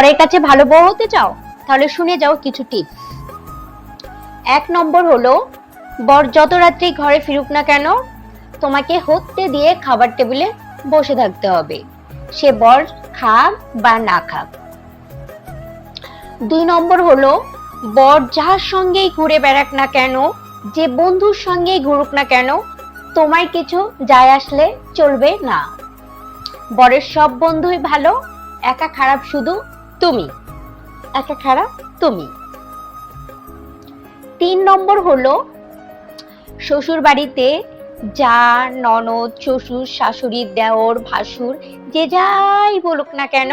বরের কাছে ভালো বউ হতে চাও? তাহলে শুনে যাও কিছু টিপস এক নম্বর হলো, বর যত রাত্রি ঘরে ফিরুক না কেন, তোমাকে হতে দিয়ে খাবার টেবিলে বসে থাকতে হবে। সে বর খাক বা না খাক। দুই নম্বর হলো, বর যার সঙ্গেই ঘুরে বেড়াক না কেন, যে বন্ধুর সঙ্গেই ঘুরুক না কেন তোমার কিছু যায় আসলে চলবে না। বরের সব বন্ধুই ভালো, একা খারাপ শুধু তুমি। একা খারাপ তুমি। তিন নম্বর হলো শ্বশুর বাড়িতে যা ননদ, শ্বশুর, শাশুড়ি, দেওর, ভাসুর, যে যাই বলুক না কেন,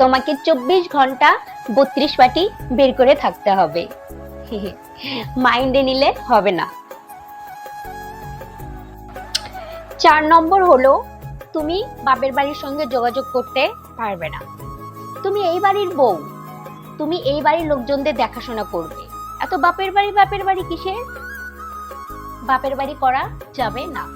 তোমাকে চব্বিশ ঘণ্টা বত্রিশ পাটি বের করে থাকতে হবে। মাইন্ডে নিলে হবে না। চার নম্বর হলো, তুমি বাপের বাড়ির সঙ্গে যোগাযোগ করতে পারবে না। তুমি এই বাড়ির বউ। তুমি এই বাড়ির লোকজনদের দেখাশোনা করবে। এত বাপের বাড়ি বাপের বাড়ি কিসের? বাপের বাড়ি করা যাবে না।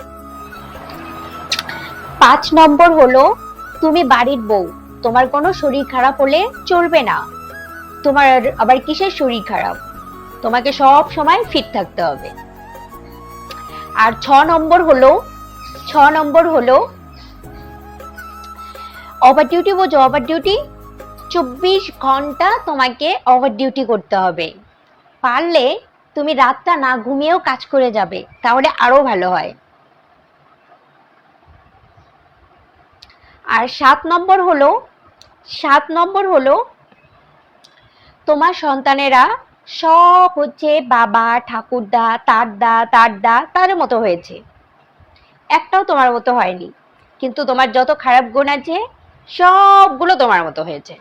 পাঁচ নম্বর হলো, তুমি বাড়ির বউ। তোমার কোনো শরীর খারাপ হলে চলবে না। তোমার আবার কিসের শরীর খারাপ? তোমাকে সব সময় ফিট থাকতে হবে। আর ছ নম্বর হলো, ছ নম্বর হলো ওভার ডিউটি বোঝো ওভার ডিউটি চব্বিশ ঘণ্টা তোমাকে ওভার ডিউটি করতে হবে। পারলে তুমি রাতটা না ঘুমিয়েও কাজ করে যাবে, তাহলে আরও ভালো হয়। আর সাত নম্বর হলো, সাত নম্বর হলো, তোমার সন্তানেরা সব হচ্ছে বাবা, ঠাকুরদা তার দা তার দা তার মতো হয়েছে। একটাও তোমার মতো হয়নি। কিন্তু তোমার যত খারাপ গুণ আছে সবগুলো তোমার মতো হয়েছে।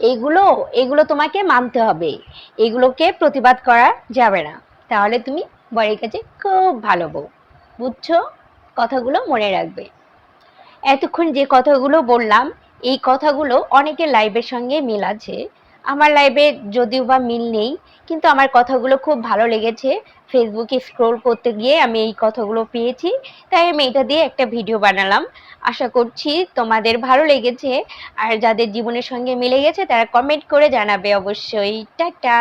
এগুলো এগুলো তোমাকে মানতে হবে। এগুলোকে প্রতিবাদ করা যাবে না। তাহলে তুমি বরের কাছে খুব ভালো বউ। বুঝছ? কথাগুলো মনে রাখবে। এতক্ষণ যে কথাগুলো বললাম, এই কথাগুলো অনেকের লাইভের সঙ্গে মিল আছে। আমার লাইভে যদিও বা মিল নেই, কিন্তু আমার কথাগুলো খুব ভালো লেগেছে। ফেসবুকে স্ক্রোল করতে গিয়ে আমি এই কথাগুলো পেয়েছি, তাই আমি এটা দিয়ে একটা ভিডিও বানালাম। আশা করছি তোমাদের ভালো লেগেছে, আর যাদের জীবনের সঙ্গে মিলে গেছে তারা কমেন্ট করে জানাবে অবশ্যই। টাটা!